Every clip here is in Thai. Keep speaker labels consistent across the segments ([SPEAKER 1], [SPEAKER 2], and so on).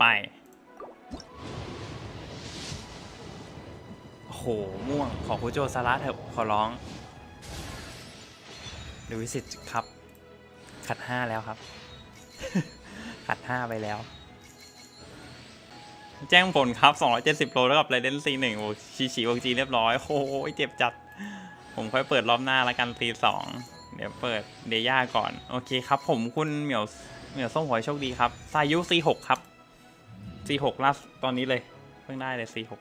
[SPEAKER 1] ไปโอ้โห ม่วง ขอคุโจซาระเถอะ ขอร้องดูวิสิตครับ ขัดห้าแล้วครับ ขัดห้าไปแล้ว แจ้งผลครับ 270 โลแล้วกับไรเดนซีหนึ่งโอ้ชีชีโอจีเรียบร้อยโอ้ยเจ็บจัด ผมค่อยเปิดรอบหน้าแล้วกันซีสองเดี๋ยวเปิดเดย่าก่อน โอเคครับ ผมคุณเหมียวเหมียวส้มหวยโชคดีครับสายุ C6 ครับ C6 ล่าตอนนี้เลย เพิ่งได้เลย C6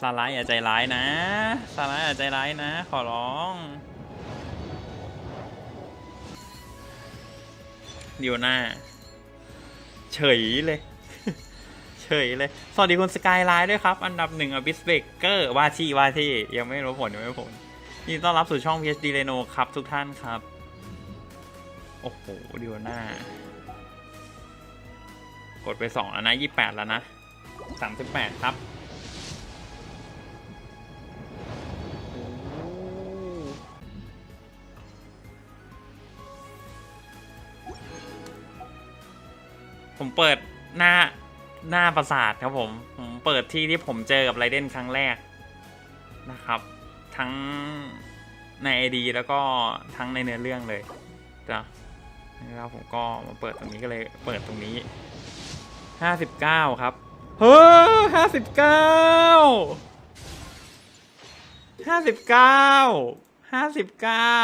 [SPEAKER 1] ซาร่าอย่าใจร้ายนะซาร่าอย่าใจร้ายนะ ขอร้องเดี๋ยวหน้า เฉยเลย เฉยเลย สวัสดีคุณสกายไลน์ด้วยครับ อันดับหนึ่งอบิสเบเกอร์ว่าที่ว่าที่ ยังไม่รู้ผล ยังไม่รู้ผลยินดีต้อนรับสู่ช่อง PhD Reno ครับทุกท่านครับ โอ้โหเดียวหน้า กดไปสองแล้วนะยี่แปดแล้วนะสามสิบแปดครับผมเปิดหน้าหน้าประสาทครับผม ผมเปิดที่ที่ผมเจอกับไรเดนครั้งแรกนะครับ ทั้งในไอดีแล้วก็ทั้งในเนื้อเรื่องเลยจ้ะแล้วผมก็มาเปิดตรงนี้ก็เลยเปิดตรงนี้ ห้าสิบเก้าครับ เฮ้ยห้าสิบเก้าห้าสิบเก้าห้าสิบเก้า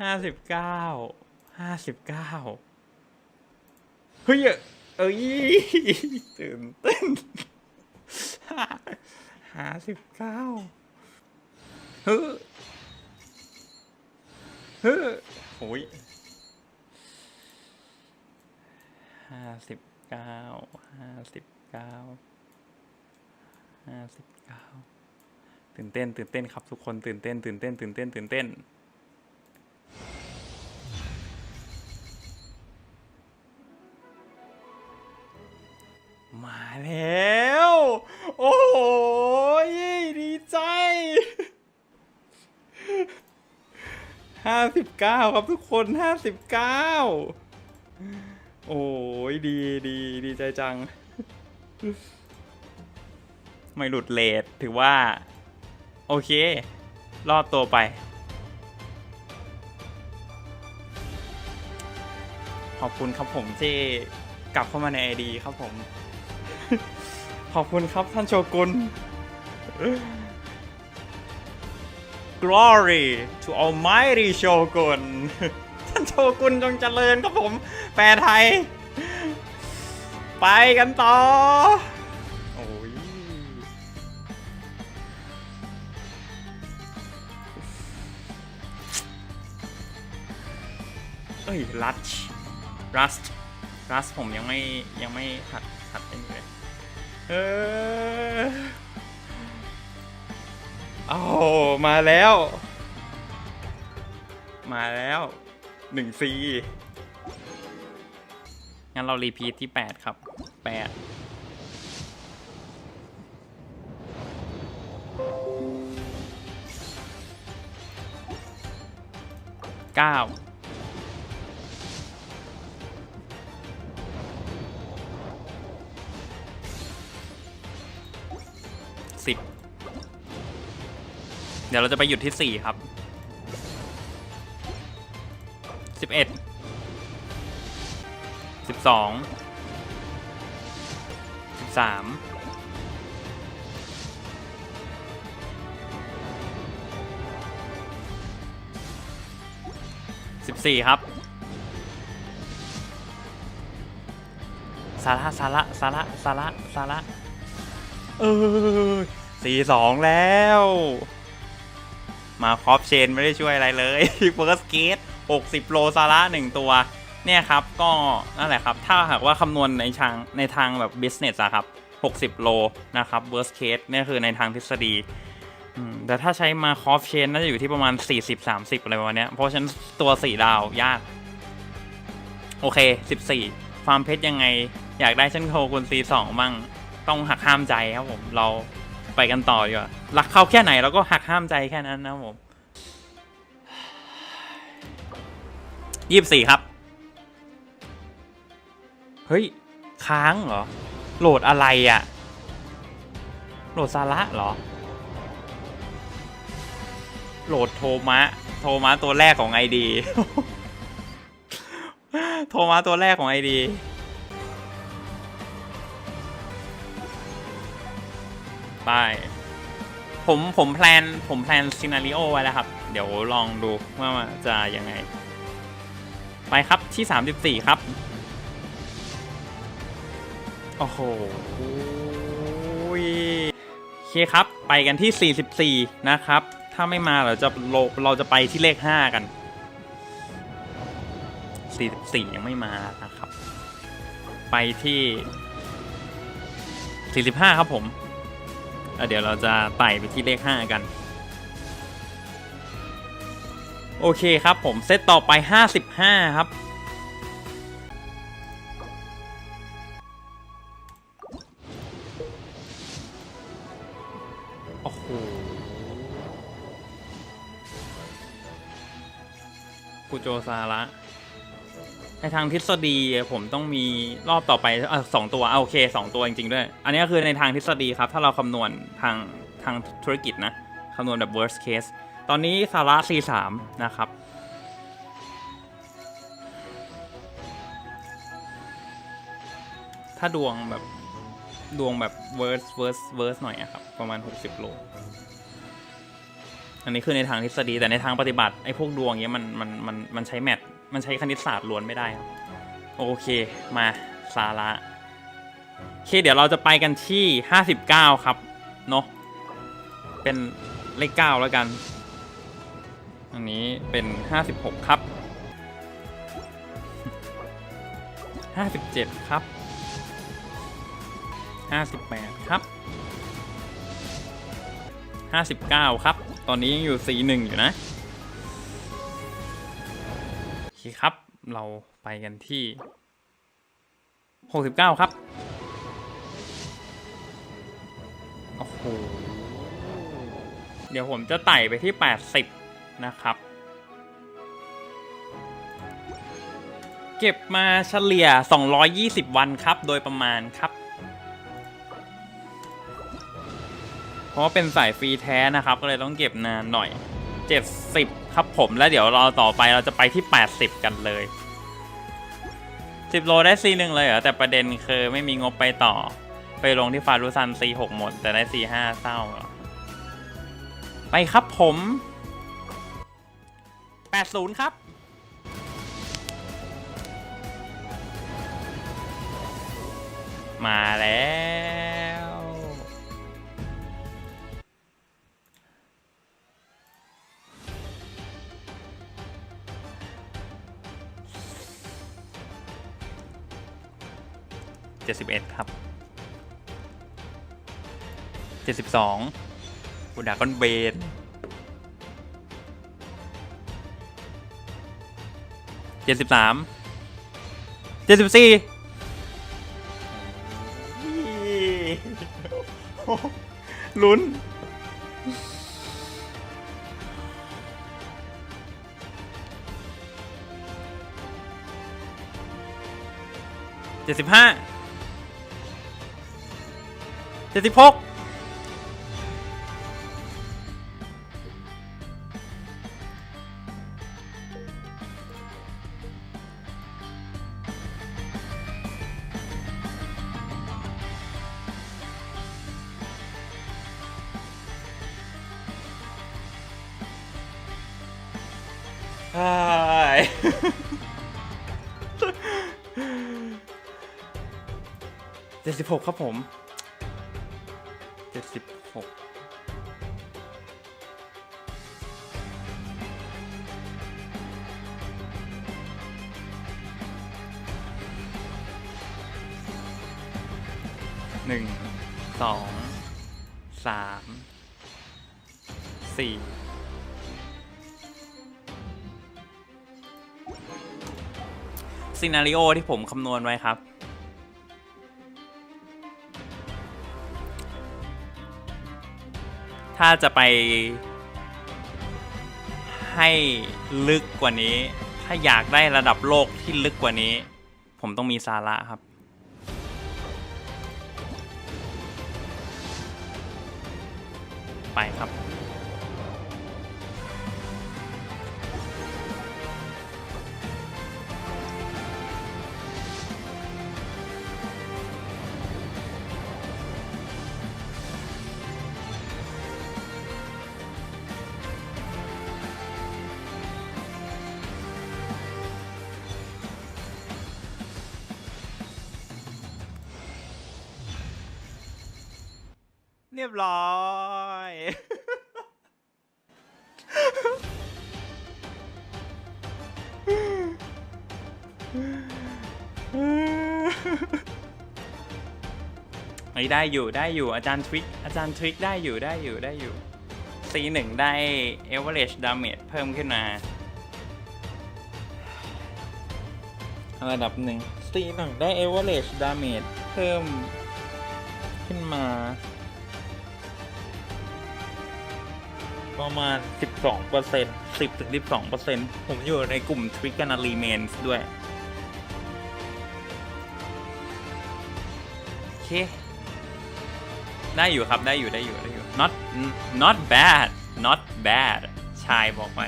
[SPEAKER 1] ห้าสิบเก้าห้าสิบเก้าเฮ้ยเอ้ยตื่นเต้นห้าสิบเก้าเฮ้อเฮ้อโอ้ยห้าสิบ เก้าห้าสิบเก้าห้าสิบเก้าตื่นเต้น ตื่นเต้นครับทุกคนตื่นเต้น ตื่นเต้น ตื่นเต้น ตื่นเต้นมาแล้ว โอ้โหดีใจห้าสิบเก้าครับทุกคนห้าสิบเก้า โอ้ยดีดีดีใจจัง ไม่หลุดเลทถือว่า โอเค รอดตัวไป ขอบคุณครับผมที่กลับเข้ามาในไอดีครับผม ขอบคุณครับท่านโชกุน Glory to Almighty โชกุนท่าน โชกุนจงเจริญครับผม แปลไทย ไปกันต่อ โอ้ยเอ้ยรัชรัสรัสผมยังไม่ยังไม่หัดหัดเป็นเลยเออเอามาแล้ว มาแล้ว หนึ่งซีงั้นเรารีพีทที่แปดครับแปดเก้าสิบเดี๋ยวเราจะไปหยุดที่สี่ครับ สิบเอ็ดสิบสองสิบสามสิบสี่ครับสาระสาระสาระสาระสาระเออสี่สองแล้ว มาครอปเชนไม่ได้ช่วยอะไรเลยเฟิร์สเกต หกสิบโลซาร่าหนึ่งตัว เนี่ยครับ ก็นั่นแหละครับ ถ้าหากว่าคำนวณในทางในทางแบบ business อะครับ 60 โลนะครับ worst case เนี่ยคือในทางทฤษฎีแต่ถ้าใช้มาคอฟเชนน่าจะอยู่ที่ประมาณ 40-30 อะไรประมาณเนี้ยเพราะฉะนั้นตัว 4 ดาวยาก โอเค 14ฟามเพชรยังไง อยากได้เช่นโคคุณ C2 บ้างต้องหักห้ามใจครับผม เราไปกันต่อดีกว่ารักเขาแค่ไหนเราก็หักห้ามใจแค่นั้นนะผม ยี่สิบสี่ครับ เฮ้ย ค้างเหรอ โหลดอะไรอะ่ะโหลดซาระเหรอ โหลดโทมะ โทมะตัวแรกของไอดี โทมะตัวแรกของไอดีไปผมผมแพลนผมแพลนซีนารีโอไว้แล้วครับ เดี๋ยวลองดูว่าจะยังไง ไปครับที่ 34 ครับ โอ้โหโอเคครับ ไปกันที่ 44 นะครับ ถ้าไม่มาเราจะเราเราจะไปที่เลข 5 กัน 44 ยังไม่มานะครับ ไปที่ 45 ครับผม เดี๋ยวเราจะไต่ไปที่เลข 5 กัน โอเคครับผมเซตต่อไป 55 ครับ โอ้โห กูโจซาระในทางทฤษฎีผมต้องมีรอบต่อไปอะสองตัวอะโอเคสองตัวจริง ๆ ด้วย อันนี้ก็คือในทางทฤษฎีครับ ถ้าเราคำนวณทางทางธุรกิจนะคำนวณแบบ worst case ตอนนี้ซาระ C3 นะครับ ถ้าดวงแบบดวงแบบ worst worst worst หน่อยอะครับ ประมาณ 60 โล อันนี้คือในทางทฤษฎีแต่ในทางปฏิบัติ ไอ้พวกดวงเนี้ยมันมันมันมันใช้แมทมันใช้คณิตศาสตร์ล้วนไม่ได้ครับ โอเคมาสาระโอเคเดี๋ยวเราจะไปกันที่ 59 ครับ เนาะเป็นเลข 9 แล้วกัน อันนี้เป็น 56 ครับ 57 ครับ 58 ครับ 59 ครับ ตอนนี้ยังอยู่ C1 อยู่นะโอเคครับ เราไปกันที่ 69 ครับ โอ้โหเดี๋ยวผมจะไต่ไปที่ 80 นะครับ เก็บมาเฉลี่ย 220 วันครับ โดยประมาณครับ เพราะว่าเป็นสายฟรีแท้นะครับ ก็เลยต้องเก็บนานหน่อย 70 ครับผม แล้วเดี๋ยวเราต่อไปเราจะไปที่ 80 กันเลย 10 โลได้ C1 เลยเหรอ แต่ประเด็นคือไม่มีงบไปต่อ ไปลงที่ฟารุซัน C6 หมด แต่ได้ C5 เศร้าเหรอไปครับผม 80 ครับ มาแล้วเจ็ดสิบเอ็ดครับเจ็ดสิบสองบูดากอนเบน เจ็ดสิบสามเจ็ดสิบสี่ลุ้นเจ็ดสิบห้าเจ็ดสิบหก ใช่เจ็ดสิบหกครับผมเจ็ดสิบหกหนึ่งสองสามสี่ ซีนารีโอที่ผมคำนวณไว้ครับ ถ้าจะไปให้ลึกกว่านี้ ถ้าอยากได้ระดับโลกที่ลึกกว่านี้ ผมต้องมีซาระครับไปครับ ยบร้อยเฮ้ได้อยู่ได้อยู่อาจารย์ทริกอาจารย์ทริกได้อยู่ได้อยู่ได้อยู่ C1 ได้ average damage เพิ่มขึ้นมาระดับหนึ่ง C1 ได้ average damage เพิ่มขึ้นมา ประมาณ 12เปอร์เซ็นต์10ถึง12เปอร์เซ็นต์ผมอยู่ในกลุ่ม Trigonometry Mains ด้วย โอเค ได้อยู่ครับได้อยู่ได้อยู่ได้อยู่ not not bad not bad ชายบอกไป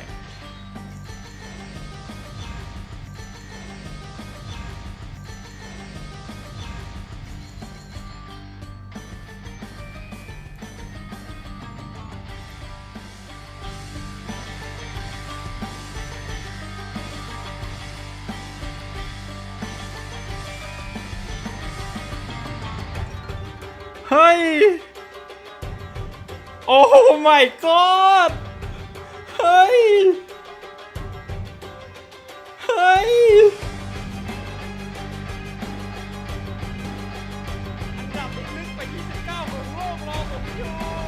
[SPEAKER 1] โอ้โหไม่กอดเฮ้ย เฮ้ย อันดับลึกไปที่19ของโลกรอผมอ